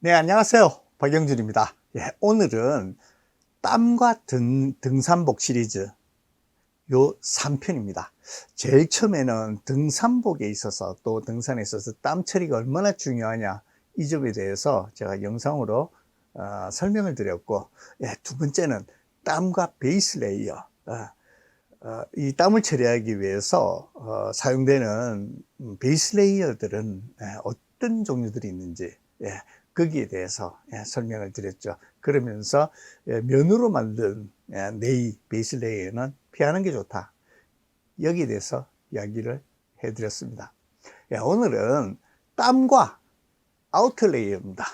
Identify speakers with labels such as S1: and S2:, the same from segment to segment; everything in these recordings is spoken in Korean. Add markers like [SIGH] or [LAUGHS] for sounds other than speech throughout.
S1: 네, 안녕하세요. 박영준입니다. 예, 오늘은 땀과 등, 등산복 시리즈 요 3편입니다. 제일 처음에는 등산복에 있어서 또 등산에 있어서 땀 처리가 얼마나 중요하냐 이 점에 대해서 제가 영상으로 어, 설명을 드렸고 예, 두 번째는 땀과 베이스 레이어 어, 어, 이 땀을 처리하기 위해서 어, 사용되는 음, 베이스 레이어들은 예, 어떤 종류들이 있는지 예, 거기에 대해서 예, 설명을 드렸죠. 그러면서 예, 면으로 만든 예, 네이 베이스 레이어는 피하는 게 좋다. 여기에 대해서 이야기를 해드렸습니다. 예, 오늘은 땀과 아우터 레이어입니다.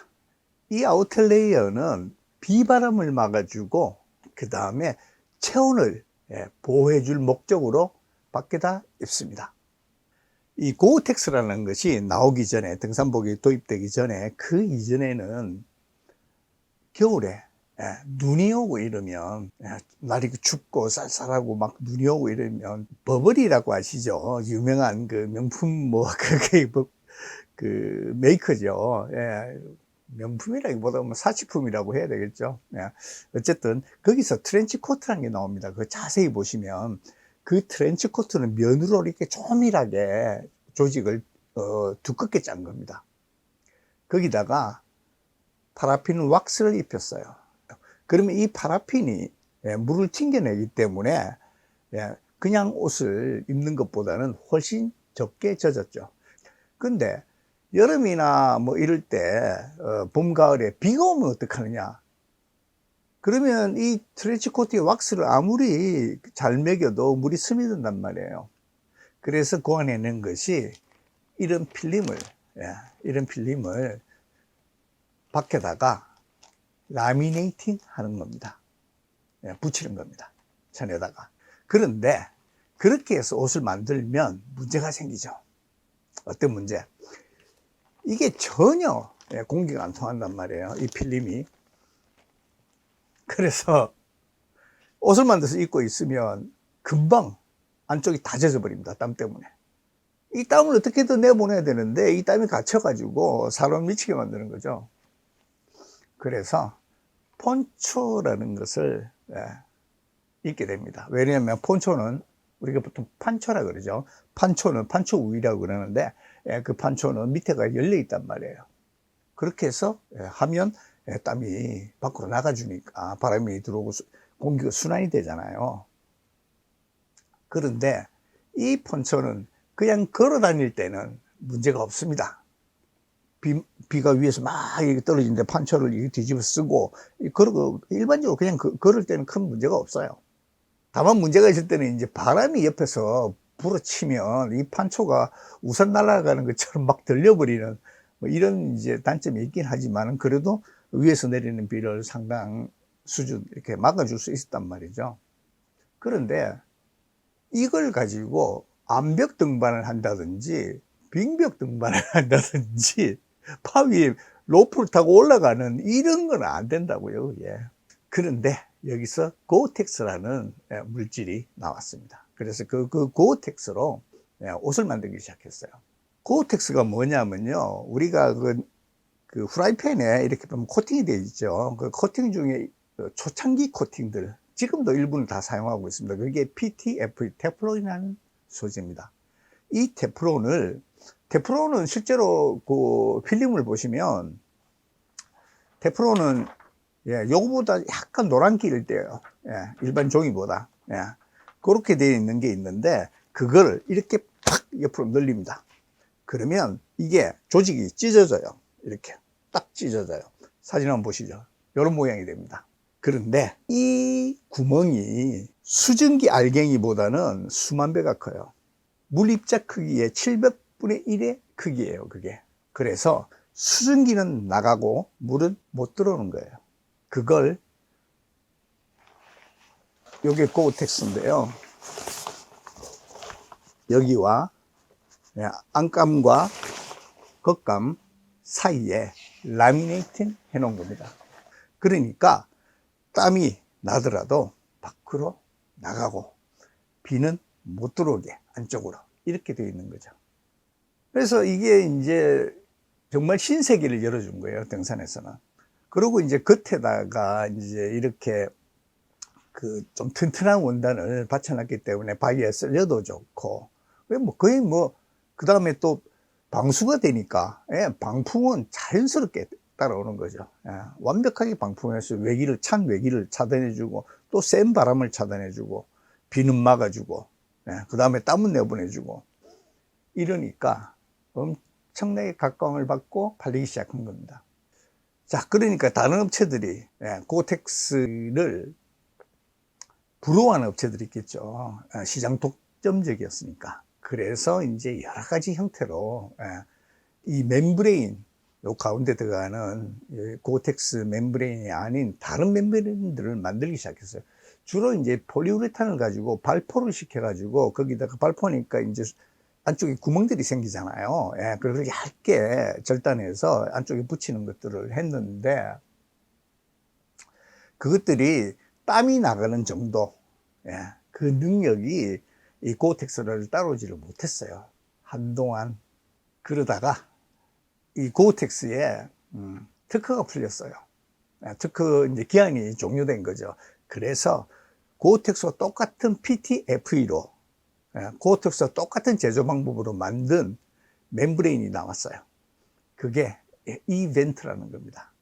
S1: 이 아우터 레이어는 비바람을 막아주고 그 다음에 체온을 예, 보호해줄 목적으로 밖에다 입습니다. 이 고우텍스라는 것이 나오기 전에 등산복이 도입되기 전에 그 이전에는 겨울에 예, 눈이 오고 이러면 예, 날이 춥고 쌀쌀하고 막 눈이 오고 이러면 버블이라고 아시죠? 유명한 그 명품 뭐 [LAUGHS] 그게 뭐, 그 메이커죠. 예, 명품이라기보다 뭐 사치품이라고 해야 되겠죠. 예, 어쨌든 거기서 트렌치 코트라는 게 나옵니다. 그 자세히 보시면 그 트렌치 코트는 면으로 이렇게 조밀하게 조직을 어, 두껍게 짠 겁니다. 거기다가 파라핀 왁스를 입혔어요. 그러면 이 파라핀이 예, 물을 튕겨내기 때문에 예, 그냥 옷을 입는 것보다는 훨씬 적게 젖었죠. 근데 여름이나 뭐 이럴 때, 어, 봄, 가을에 비가 오면 어떡하느냐? 그러면 이 트렌치 코트의 왁스를 아무리 잘 먹여도 물이 스며든단 말이에요. 그래서 고안해낸 것이 이런 필름을, 예, 이런 필름을 밖에다가 라미네이팅 하는 겁니다. 예, 붙이는 겁니다. 천에다가. 그런데 그렇게 해서 옷을 만들면 문제가 생기죠. 어떤 문제? 이게 전혀 예, 공기가 안 통한단 말이에요. 이 필름이. 그래서 옷을 만들어서 입고 있으면 금방 안쪽이 다 젖어버립니다. 땀 때문에. 이 땀을 어떻게든 내보내야 되는데 이 땀이 갇혀가지고 사람 미치게 만드는 거죠. 그래서 폰초라는 것을 예, 입게 됩니다. 왜냐하면 폰초는 우리가 보통 판초라 그러죠. 판초는 판초 우위라고 그러는데 예, 그 판초는 밑에가 열려 있단 말이에요. 그렇게 해서 예, 하면 예, 땀이 밖으로 나가주니까 바람이 들어오고 수, 공기가 순환이 되잖아요. 그런데 이 폰초는 그냥 걸어 다닐 때는 문제가 없습니다. 비, 비가 위에서 막 떨어지는데 판초를 뒤집어 쓰고, 걸어, 일반적으로 그냥 그, 걸을 때는 큰 문제가 없어요. 다만 문제가 있을 때는 이제 바람이 옆에서 불어치면 이 판초가 우산 날아가는 것처럼 막 들려버리는 뭐 이런 이제 단점이 있긴 하지만 그래도 위에서 내리는 비를 상당 수준 이렇게 막아줄 수 있었단 말이죠. 그런데 이걸 가지고 암벽 등반을 한다든지 빙벽 등반을 [LAUGHS] 한다든지 파 위에 로프를 타고 올라가는 이런 건 안 된다고요. 예. 그런데 여기서 고텍스라는 예, 물질이 나왔습니다. 그래서 그, 그 고텍스로 예, 옷을 만들기 시작했어요. 고텍스가 뭐냐면요. 우리가 그, 그 후라이팬에 이렇게 보면 코팅이 되어 있죠. 그 코팅 중에 그 초창기 코팅들, 지금도 일부는 다 사용하고 있습니다. 그게 PTFE, 테플론이라는 소재입니다. 이 테플론을, 테플론은 실제로 그 필름을 보시면, 테플론은 예, 요거보다 약간 노란기일 때요. 예, 일반 종이보다. 예, 그렇게 되어 있는 게 있는데, 그걸 이렇게 팍 옆으로 늘립니다. 그러면 이게 조직이 찢어져요. 이렇게 딱 찢어져요. 사진 한번 보시죠. 이런 모양이 됩니다. 그런데 이 구멍이 수증기 알갱이보다는 수만 배가 커요. 물 입자 크기의 700분의 1의 크기예요, 그게. 그래서 수증기는 나가고 물은 못 들어오는 거예요. 그걸 요게 고텍스인데요. 여기와 예, 안감과 겉감 사이에 라미네이팅 해 놓은 겁니다. 그러니까 땀이 나더라도 밖으로 나가고 비는 못 들어오게 안쪽으로 이렇게 되어 있는 거죠. 그래서 이게 이제 정말 신세계를 열어준 거예요, 등산에서는. 그리고 이제 겉에다가 이제 이렇게 그 좀 튼튼한 원단을 받쳐놨기 때문에 바위에 쓸려도 좋고, 뭐 거의 뭐, 그 다음에 또 방수가 되니까, 예, 방풍은 자연스럽게 따라오는 거죠. 예, 완벽하게 방풍해서 외기를, 찬 외기를 차단해주고, 또 센 바람을 차단해주고, 비는 막아주고, 예, 그 다음에 땀은 내보내주고, 이러니까 엄청나게 각광을 받고 팔리기 시작한 겁니다. 자, 그러니까 다른 업체들이 예, 고텍스를 부러워하는 업체들이 있겠죠. 예, 시장 독점적이었으니까. 그래서 이제 여러 가지 형태로 예, 이 멤브레인, 요 가운데 들어가는 이 고텍스 멤브레인이 아닌 다른 멤브레인들을 만들기 시작했어요. 주로 이제 폴리우레탄을 가지고 발포를 시켜가지고 거기다가 발포니까 이제 안쪽에 구멍들이 생기잖아요. 예, 그걸 얇게 절단해서 안쪽에 붙이는 것들을 했는데 그것들이 땀이 나가는 정도, 예, 그 능력이 이 고텍스를 따라오지를 못했어요. 한동안. 그러다가 이 고텍스에 음, 특허가 풀렸어요. 예, 특허 이제 기한이 종료된 거죠. 그래서 고텍스와 똑같은 PTFE로 예, 고텍스와 똑같은 제조 방법으로 만든 멤브레인이 나왔어요. 그게 이벤트라는 겁니다.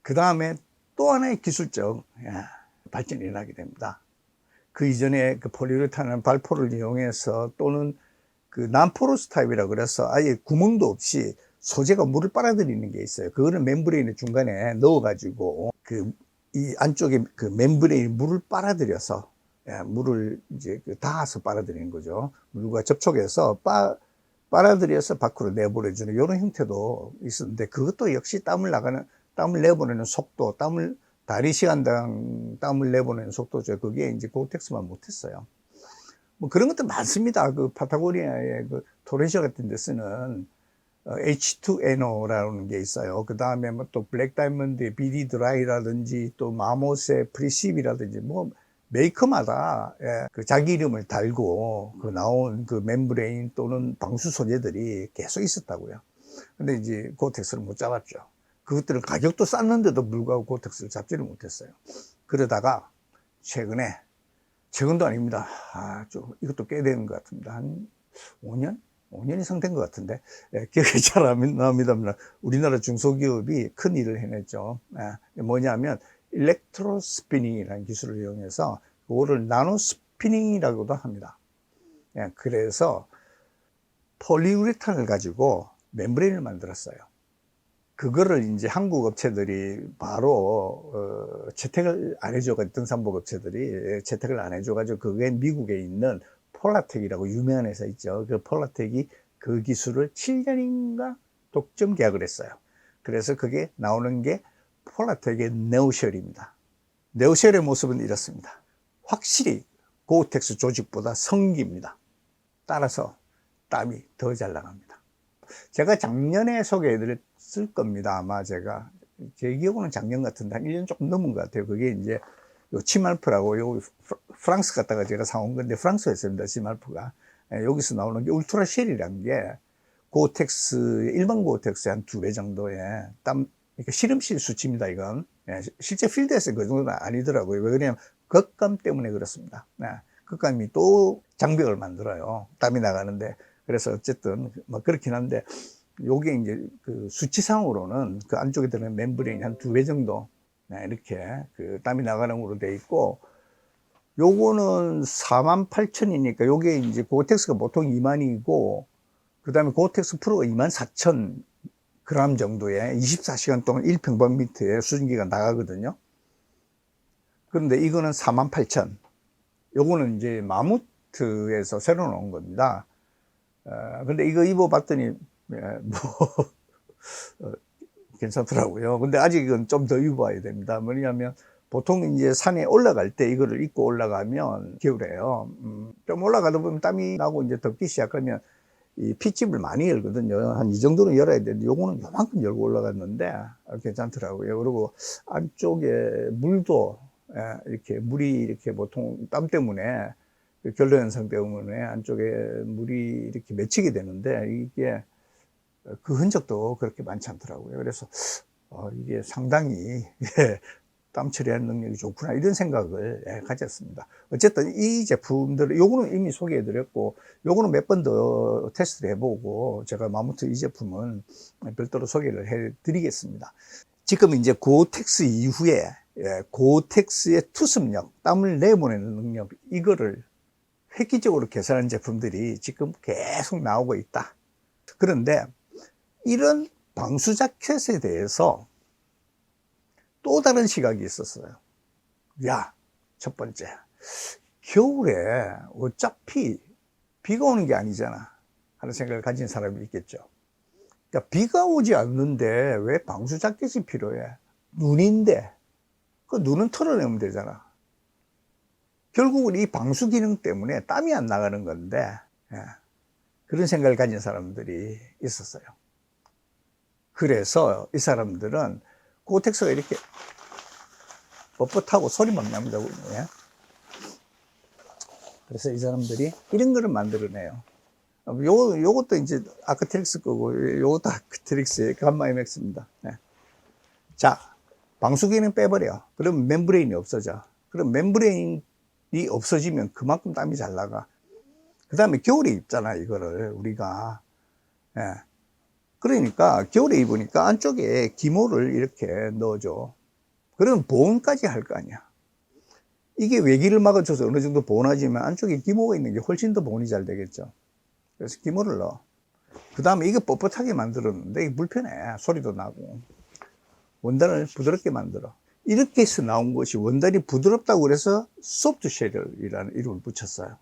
S1: 그 다음에 또 하나의 기술적 예, 발전이 일어나게 됩니다. 그 이전에 그 폴리우레탄은 발포를 이용해서 또는 그 난포로스 타입이라 그래서 아예 구멍도 없이 소재가 물을 빨아들이는 게 있어요. 그거는 멤브레인의 중간에 넣어가지고 그 이 안쪽에 그 멤브레인 물을 빨아들여서 예, 물을 이제 그 닿아서 빨아들이는 거죠. 물과 접촉해서 빠, 빨아들여서 밖으로 내보내주는 이런 형태도 있었는데 그것도 역시 땀을 나가는 땀을 내보내는 속도, 땀을 다리 시간당 땀을 내보내는 속도죠. 그게 이제 고텍스만 못했어요. 뭐 그런 것도 많습니다. 그 파타고니아의 그 토레시아 같은 데 쓰는 어, H2NO라는 게 있어요. 그 다음에 뭐 또 블랙 다이먼드 BD 드라이라든지 또 마모스의 프리십이라든지 뭐 메이커마다 예, 그 자기 이름을 달고 그 나온 그 멤브레인 또는 방수 소재들이 계속 있었다고요. 근데 이제 고텍스를 못 잡았죠. 그것들은 가격도 쌌는데도 불구하고 고텍스를 잡지를 못했어요. 그러다가 최근에 최근도 아닙니다. 아, 좀 이것도 꽤 되는 것 같습니다. 한 5년? 5년 이상 된 것 같은데 예, 기억이 잘 안 납니다만 우리나라 중소기업이 큰 일을 해냈죠. 예, 뭐냐면 일렉트로 스피닝이라는 기술을 이용해서 그거를 나노 스피닝이라고도 합니다. 예, 그래서 폴리우레탄을 가지고 멤브레인을 만들었어요. 그거를 이제 한국 업체들이 바로 어, 채택을 안 해줘가지고 등산복 업체들이 채택을 안 해줘가지고 그게 미국에 있는 폴라텍이라고 유명한 회사 있죠. 그 폴라텍이 그 기술을 7년인가 독점 계약을 했어요. 그래서 그게 나오는 게 폴라텍의 네오쉘입니다. 네오쉘의 모습은 이렇습니다. 확실히 고텍스 조직보다 성기입니다. 따라서 땀이 더 잘 나갑니다. 제가 작년에 소개해드렸 을 겁니다. 아마 제가 제 기억으로는 작년 같은데 한 1년 조금 넘은 것 같아요. 그게 이제 요 치말프라고 요 프랑스 갔다가 제가 사온 건데 프랑스에 있습니다. 치말프가 예, 여기서 나오는 게 울트라 쉘이라는 게 고텍스 일반 고텍스의 한 두 배 정도의 땀 그러니까 실험실 수치입니다. 이건 예, 실제 필드에서 그 정도는 아니더라고요. 왜 그러냐면 겉감 때문에 그렇습니다. 예, 겉감이 또 장벽을 만들어요. 땀이 나가는데 그래서 어쨌든 뭐 그렇긴 한데 요게 이제 그 수치상으로는 그 안쪽에 들어있는 멤브레인이 한 두 배 정도 네, 이렇게 그 땀이 나가는 으로 돼 있고 요거는 4만 8천이니까 요게 이제 고텍스가 보통 2만이고 그 다음에 고텍스 프로가 2만 4천 그램 정도의 24시간 동안 1평방미터의 수증기가 나가거든요. 그런데 이거는 4만 8천. 요거는 이제 마무트에서 새로 나온 겁니다. 어, 근데 이거 입어봤더니, 예, 뭐, [LAUGHS] 어, 괜찮더라고요. 근데 아직은 좀 더 입어야 됩니다. 뭐냐면, 보통 이제 산에 올라갈 때 이거를 입고 올라가면 겨울에요. 음, 좀 올라가다 보면 땀이 나고 이제 덥기 시작하면 이 핏집을 많이 열거든요. 한 이 정도는 열어야 되는데 요거는 요만큼 열고 올라갔는데 괜찮더라고요. 그리고 안쪽에 물도 예, 이렇게 물이 이렇게 보통 땀 때문에 결로 현상 때문에 안쪽에 물이 이렇게 맺히게 되는데 이게 그 흔적도 그렇게 많지 않더라고요. 그래서 어, 이게 상당히 예, 땀 처리하는 능력이 좋구나 이런 생각을 예, 가졌습니다. 어쨌든 이 제품들 요거는 이미 소개해드렸고 요거는 몇 번 더 테스트를 해보고 제가 마무트 이 제품은 별도로 소개를 해드리겠습니다. 지금 이제 고텍스 이후에 예, 고텍스의 투습력, 땀을 내보내는 능력 이거를 획기적으로 개선한 제품들이 지금 계속 나오고 있다. 그런데 이런 방수 자켓에 대해서 또 다른 시각이 있었어요. 야, 첫 번째. 겨울에 어차피 비가 오는 게 아니잖아. 하는 생각을 가진 사람이 있겠죠. 그러니까 비가 오지 않는데 왜 방수 자켓이 필요해? 눈인데. 그 눈은 털어내면 되잖아. 결국은 이 방수 기능 때문에 땀이 안 나가는 건데, 예. 그런 생각을 가진 사람들이 있었어요. 그래서 이 사람들은 고텍스가 이렇게 뻣뻣하고 소리만 납니다. 예. 그래서 이 사람들이 이런 거를 만들어내요. 요, 요것도 이제 아크트릭스 거고, 요것도 아크트릭스의 감마이맥스입니다. 네. 자, 방수 기능 빼버려. 그럼 멤브레인이 없어져. 그럼 멤브레인이 없어지면 그만큼 땀이 잘 나가. 그 다음에 겨울에 입잖아, 이거를, 우리가. 예. 그러니까 겨울에 입으니까 안쪽에 기모를 이렇게 넣어줘. 그럼 보온까지 할 거 아니야. 이게 외기를 막아줘서 어느 정도 보온하지만 안쪽에 기모가 있는 게 훨씬 더 보온이 잘 되겠죠. 그래서 기모를 넣어. 그 다음에 이거 뻣뻣하게 만들었는데 이게 불편해. 소리도 나고. 원단을 부드럽게 만들어. 이렇게 해서 나온 것이 원단이 부드럽다고 그래서 소프트 쉘이라는 이름을 붙였어요.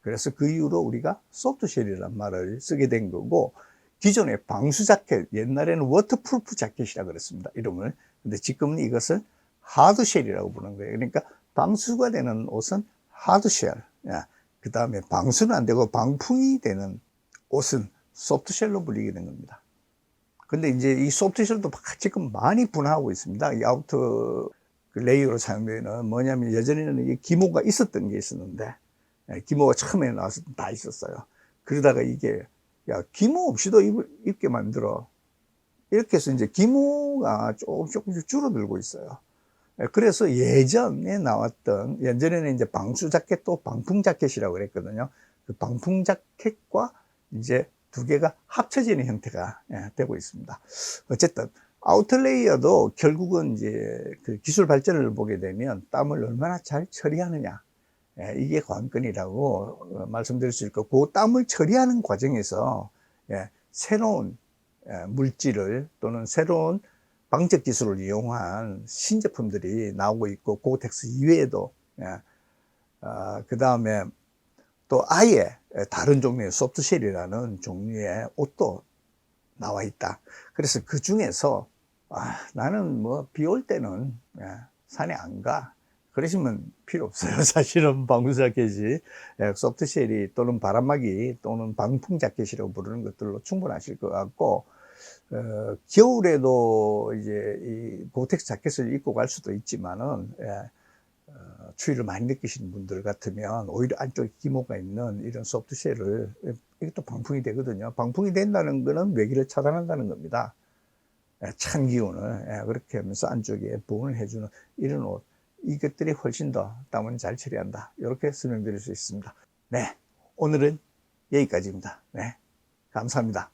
S1: 그래서 그 이후로 우리가 소프트 쉘이라는 말을 쓰게 된 거고, 기존의 방수 자켓, 옛날에는 워터프루프 자켓이라 그랬습니다. 이름을. 근데 지금은 이것을 하드쉘이라고 부르는 거예요. 그러니까 방수가 되는 옷은 하드쉘. 그 다음에 방수는 안 되고 방풍이 되는 옷은 소프트쉘로 불리게 된 겁니다. 근데 이제 이 소프트쉘도 지금 많이 분화하고 있습니다. 이 아우터 그 레이어로 사용되는 뭐냐면 예전에는 이 기모가 있었던 게 있었는데 예, 기모가 처음에 나와서 다 있었어요. 그러다가 이게 야 기모 없이도 입, 입게 만들어 이렇게 해서 이제 기모가 조금 조금씩 줄어들고 있어요. 예, 그래서 예전에 나왔던 예전에는 이제 방수 자켓도 방풍 자켓이라고 그랬거든요. 그 방풍 자켓과 이제 두 개가 합쳐지는 형태가 예, 되고 있습니다. 어쨌든 아우터레이어도 결국은 이제 그 기술 발전을 보게 되면 땀을 얼마나 잘 처리하느냐 예, 이게 관건이라고 어, 말씀드릴 수 있고 그 땀을 처리하는 과정에서 예, 새로운 물질을 또는 새로운 방적 기술을 이용한 신제품들이 나오고 있고 고텍스 이외에도 어, 그 다음에 또 아예 다른 종류의 소프트쉘이라는 종류의 옷도 나와 있다. 그래서 그 중에서 아, 나는 뭐 비 올 때는 예, 산에 안 가. 그러시면 필요 없어요. [LAUGHS] 사실은 방수 자켓이 예, 소프트쉘이 또는 바람막이 또는 방풍 자켓이라고 부르는 것들로 충분하실 것 같고 어, 겨울에도 이제 이 고텍스 자켓을 입고 갈 수도 있지만은 예, 어, 추위를 많이 느끼시는 분들 같으면 오히려 안쪽에 기모가 있는 이런 소프트쉘을 이것도 방풍이 되거든요. 방풍이 된다는 것은 외기를 차단한다는 겁니다. 예, 찬 기운을 예, 그렇게 하면서 안쪽에 보온을 해주는 이런 옷 이것들이 훨씬 더 땀을 잘 처리한다. 이렇게 설명드릴 수 있습니다. 네, 오늘은 여기까지입니다. 네, 감사합니다.